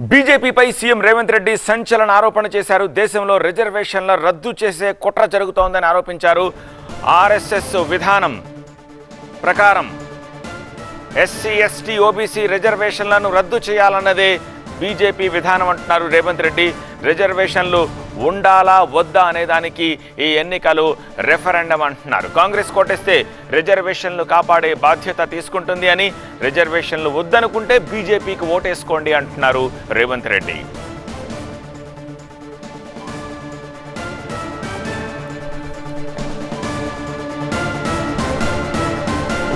బీజేపీపై CM Revanth Reddy సంచలన ఆరోపణ చేశారు. దేశంలో రిజర్వేషన్ల రద్దు చేసే కుట్ర జరుగుతోందని ఆరోపించారు. ఆర్ఎస్ఎస్ విధానం ప్రకారం ఎస్సీ ఎస్టీ ఓబీసీ రిజర్వేషన్లను రద్దు చేయాలన్నదే బీజేపీ విధానం అంటున్నారు రేవంత్ రెడ్డి. రిజర్వేషన్లు ఉండాలా వద్దా అనే దానికి ఈ ఎన్నికలు రెఫరెండం అంటున్నారు. కాంగ్రెస్ కోటేస్తే రిజర్వేషన్లు కాపాడే బాధ్యత తీసుకుంటుంది అని రిజర్వేషన్లు వద్దనుకుంటే బీజేపీకి ఓటేసుకోండి అంటున్నారు రేవంత్ రెడ్డి.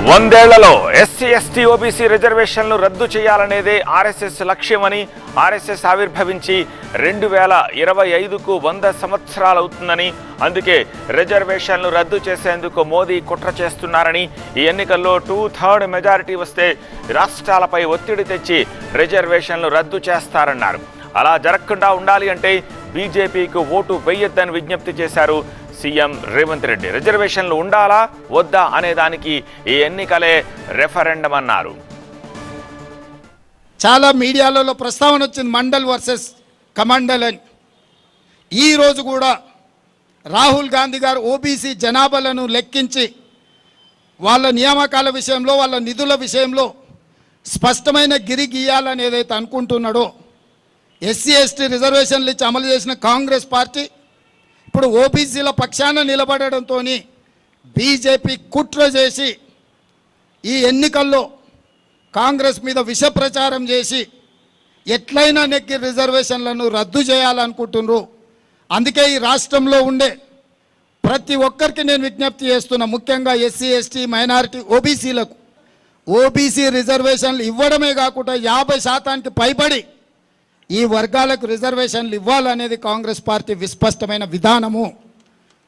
వందేళ్ళలో ఎస్సీ ఎస్టీ ఓబీసీ రిజర్వేషన్లు రద్దు చేయాలనేదే ఆర్ఎస్ఎస్ లక్ష్యమని ఆర్ఎస్ఎస్ ఆవిర్భవించి రెండు వేల ఇరవై ఐదుకు వంద సంవత్సరాలు అవుతుందని అందుకే రిజర్వేషన్లు రద్దు చేసేందుకు మోదీ కుట్ర చేస్తున్నారని ఈ ఎన్నికల్లో టూ థర్డ్ మెజారిటీ వస్తే రాష్ట్రాలపై ఒత్తిడి తెచ్చి రిజర్వేషన్లు రద్దు చేస్తారన్నారు. అలా జరగకుండా ఉండాలి అంటే బీజేపీకి ఓటు వెయ్యొద్దని విజ్ఞప్తి చేశారు సీఎం రేవంత్ రెడ్డి. రిజర్వేషన్లు ఉండాలా? వద్దా? అనే దానికి ఈ ఎన్నికలే రెఫరెండం అన్నారు. చాలా మీడియాలలో ప్రస్తావన వచ్చింది మండల్ వర్సెస్ కమండల్ అని. ఈరోజు కూడా రాహుల్ గాంధీ గారు ఓబీసీ జనాభాలను లెక్కించి వాళ్ళ నియామకాల విషయంలో వాళ్ళ నిధుల విషయంలో స్పష్టమైన గిరి గీయాలని ఏదైతే అనుకుంటున్నాడో ఎస్సీ ఎస్టీ రిజర్వేషన్లు ఇచ్చి అమలు చేసిన కాంగ్రెస్ పార్టీ ఇప్పుడు ఓబీసీల పక్షాన నిలబడడంతో బీజేపీ కుట్ర చేసి ఈ ఎన్నికల్లో కాంగ్రెస్ మీద విష ప్రచారం చేసి ఎట్లయినా నెక్కి రిజర్వేషన్లను రద్దు చేయాలనుకుంటున్నారు. అందుకే ఈ రాష్ట్రంలో ఉండే ప్రతి ఒక్కరికి నేను విజ్ఞప్తి చేస్తున్నా ముఖ్యంగా ఎస్సీ ఎస్టీ మైనారిటీ ఓబీసీలకు. ఓబీసీ రిజర్వేషన్లు ఇవ్వడమే కాకుండా యాభై శాతానికి పైబడి ఈ వర్గాలకు రిజర్వేషన్లు ఇవ్వాలనేది కాంగ్రెస్ పార్టీ విస్పష్టమైన విధానము.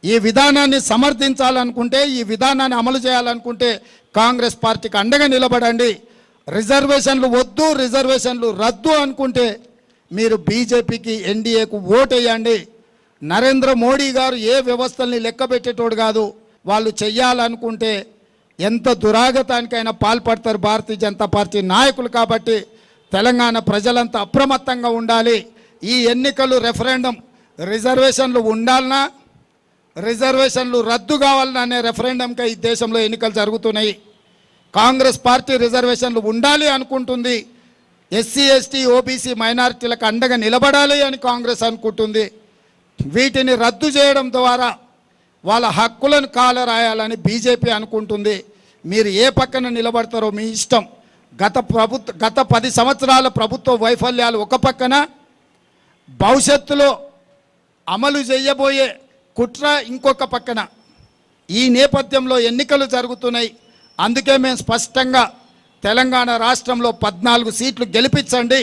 ఈ విధానాన్ని సమర్థించాలనుకుంటే ఈ విధానాన్ని అమలు చేయాలనుకుంటే కాంగ్రెస్ పార్టీకి అండగా నిలబడండి. రిజర్వేషన్లు వద్దు రిజర్వేషన్లు రద్దు అనుకుంటే మీరు బీజేపీకి ఎన్డీఏకు ఓటేయండి. నరేంద్ర మోడీ గారు ఏ వ్యవస్థల్ని లెక్క పెట్టేటోడు కాదు. వాళ్ళు చెయ్యాలనుకుంటే ఎంత దురాగతానికైనా పాల్పడతారు భారతీయ జనతా పార్టీ నాయకులు కాబట్టి తెలంగాణ ప్రజలంతా అప్రమత్తంగా ఉండాలి. ఈ ఎన్నికలు రెఫరెండం రిజర్వేషన్లు ఉండాలన్నా రిజర్వేషన్లు రద్దు కావాలన్నా అనే రెఫరెండంకి ఈ దేశంలో ఎన్నికలు జరుగుతున్నాయి. కాంగ్రెస్ పార్టీ రిజర్వేషన్లు ఉండాలి అనుకుంటుంది. ఎస్సీ ఎస్టీ ఓబీసీ మైనారిటీలకు అండగా నిలబడాలి అని కాంగ్రెస్ అనుకుంటుంది. వీటిని రద్దు చేయడం ద్వారా వాళ్ళ హక్కులను కాలరాయాలని బీజేపీ అనుకుంటుంది. మీరు ఏ పక్కన నిలబడతారో మీ ఇష్టం. గత ప్రభుత్వ గత పది సంవత్సరాల ప్రభుత్వ వైఫల్యాలు ఒక పక్కన భవిష్యత్తులో అమలు చేయబోయే కుట్ర ఇంకొక పక్కన. ఈ నేపథ్యంలో ఎన్నికలు జరుగుతున్నాయి. అందుకే మేము స్పష్టంగా తెలంగాణ రాష్ట్రంలో పద్నాలుగు సీట్లు గెలిపించండి.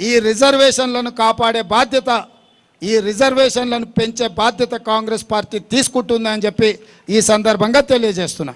ఈ రిజర్వేషన్లను కాపాడే బాధ్యత ఈ రిజర్వేషన్లను పెంచే బాధ్యత కాంగ్రెస్ పార్టీ తీసుకుంటుందని చెప్పి ఈ సందర్భంగా తెలియజేస్తున్నా.